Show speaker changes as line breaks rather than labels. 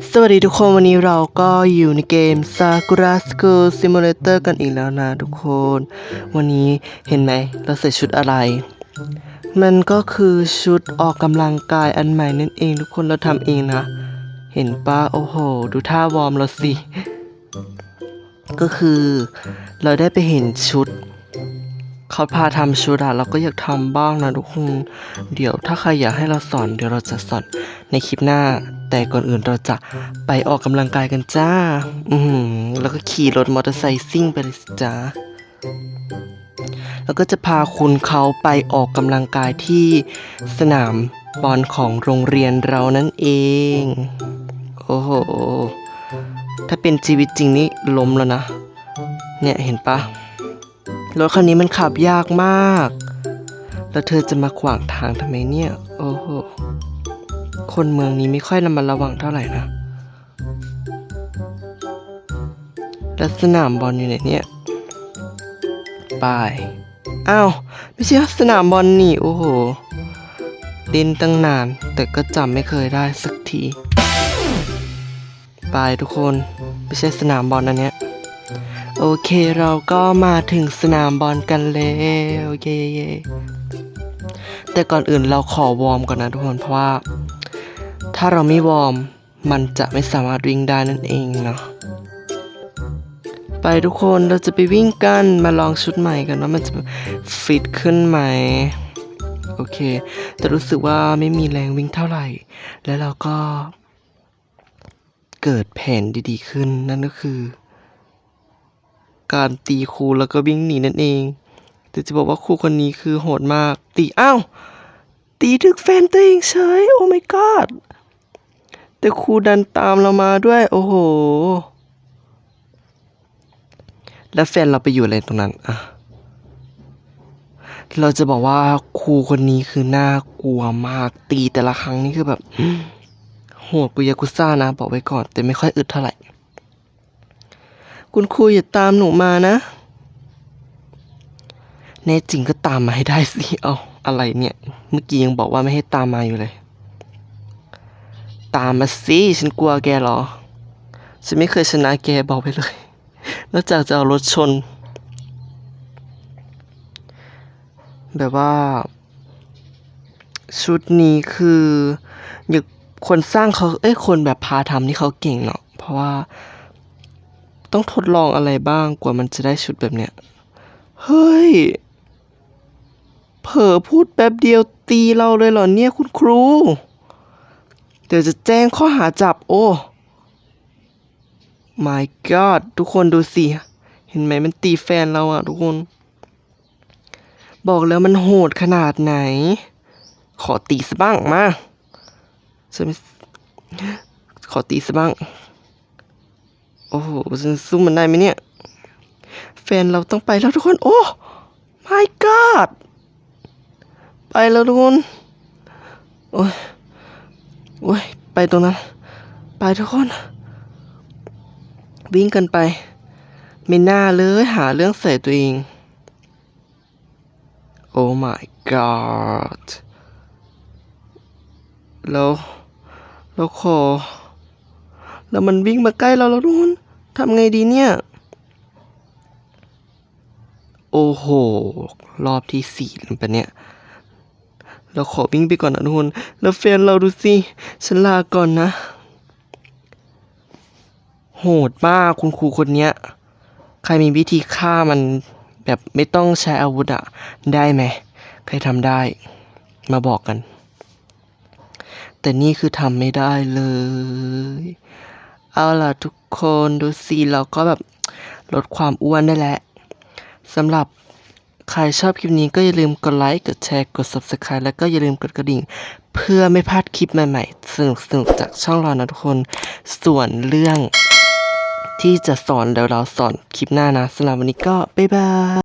สวัสดีทุกคนวันนี้เราก็อยู่ในเกม Sakura School Simulator กันอีกแล้วนะทุกคน วันนี้เห็นไหมเราใส่ชุดอะไร มันก็คือชุดออกกำลังกายอันใหม่นั่นเองทุกคนเราทำเองนะ เห็นปะโอ้โห ดูท่าวอร์มเราสิ ก็คือเราได้ไปเห็นชุดเขาพาทำชุดอะเราก็อยากทำบ้างนะทุกคน เดี๋ยวถ้าใครอยากให้เราสอนเดี๋ยวเราจะสอนในคลิปหน้า แต่ก่อนอื่นเราจะไปออกกำลังกายกันจ้า อือหือแล้วก็ขี่รถมอเตอร์ไซค์ซิ่งไปเลยจ้าแล้วก็จะพาคุณเขาไปออกกำลังกายที่สนามบอลของโรงเรียนเรานั่นเอง โอ้โห ถ้าเป็นชีวิตจริงนี่ล้มแล้วนะ เนี่ยเห็นปะรถคันนี้มันขับยากมาก แล้วเธอจะมาขวางทางทำไมเนี่ย โอ้โห คนเมืองนี้ไม่ค่อยระมัดระวังเท่าไหร่นะแล้วสนามบอลอยู่ไหนเนี่ยไปอ้าวไม่ใช่สนามบอลนี่โอ้โหเล่นตั้งนาน แต่ก็จำไม่เคยได้สักทีไปทุกคนไม่ใช่สนามบอลอันเนี้ยโอเคเราก็มาถึงสนามบอลกันแล้วเย้เย้แต่ก่อนอื่นเราขอวอร์มก่อนนะทุกคนเพราะว่า ถ้าเราไม่วอร์ม มันจะไม่สามารถวิ่งได้นั่นเองเนาะ ไปทุกคนเราจะไปวิ่งกัน มาลองชุดใหม่กันว่ามันจะฟิตขึ้นไหม โอเค แต่รู้สึกว่าไม่มีแรงวิ่งเท่าไหร่ แล้วเราก็ เกิดแผนดีๆขึ้นนั่นก็คือ การตีครูแล้วก็วิ่งหนีนั่นเอง แต่จะบอกว่าครูคนนี้คือโหดมาก ตีอ้าวตีถึกแฟนตัวเองเฉย โอ้ my god แต่ครูดันตามเรามาด้วย โอ้โห แล้วแฟนเราไปอยู่อะไรตรงนั้นอะเราจะบอกว่าครูคนนี้คือน่ากลัวมากตีแต่ละครั้งนี่คือแบบโหดกุยากุซ่านะ บอกไว้ก่อน แต่ไม่ค่อยอึดเท่าไหร่ คุณครูอย่าตามหนูมานะแน่จริงก็ตามมาให้ได้สิ เอาอะไรเนี่ย เมื่อกี้ยังบอกว่าไม่ให้ตามมาอยู่เลย ตามมาสิ ฉันกลัวแกหรอ ฉันไม่เคยชนะแกบอกไปเลย นอกจากจะเอารถชน แบบว่า ชุดนี้คืออยากคนสร้างเขาเอ้ยคนแบบพาทำนี่เขาเก่งเนาะเพราะว่า ต้องทดลองอะไรบ้างกว่ามันจะได้ชุดแบบเนี้ย เฮ้ย เผลอพูดแป๊บเดียวตีเราเลยเหรอเนี่ยคุณครู ดี๋ยวจะแจ้งข้อหาจับ โอ้ my god ทุกคนดูสิ เห็นไหมมันตีแฟนเราอะทุกคน บอกแล้วมันโหดขนาดไหน ขอตีสบ้างมาฉันขอตีสบ้าง โอ้โหฉันสู้มันได้ไหมเนี่ย แฟนเราต้องไปแล้วทุกคน โอ้ my god ไปแล้วทุกคน โอ้ย โอ้ย ไปตรงนั้น ไปทุกคน วิ่งกันไปไม่น่าเลยหาเรื่องใส่ตัวเอง โอ้ my god แล้วแล้วขอแล้วมันวิ่งมาใกล้เราแล้วทุกคนทำไงดีเนี่ย โอ้โห รอบที่สี่แล้วปะเนี่ย เราขอวิ่งไปก่อนนะทุกคน แล้วแฟนเราดูสิ ฉันลาก่อนนะ โหดมากคุณครูคนเนี้ย ใครมีวิธีฆ่ามันแบบไม่ต้องใช้อาวุธอะได้ไหม ใครทำได้ มาบอกกัน แต่นี่คือทำไม่ได้เลย เอาล่ะทุกคนดูสิเราก็แบบลดความอ้วนได้แล้วสำหรับ ใครชอบคลิปนี้ก็อย่าลืมกดไลค์ กดแชร์ กด Subscribe แล้วก็อย่าลืมกดกระดิ่ง เพื่อไม่พลาดคลิปใหม่ๆ สนุกๆจากช่องเรานะทุกคน ส่วนเรื่องที่จะสอนเดี๋ยวเราสอนคลิปหน้านะสำหรับวันนี้ก็บ๊ายบาย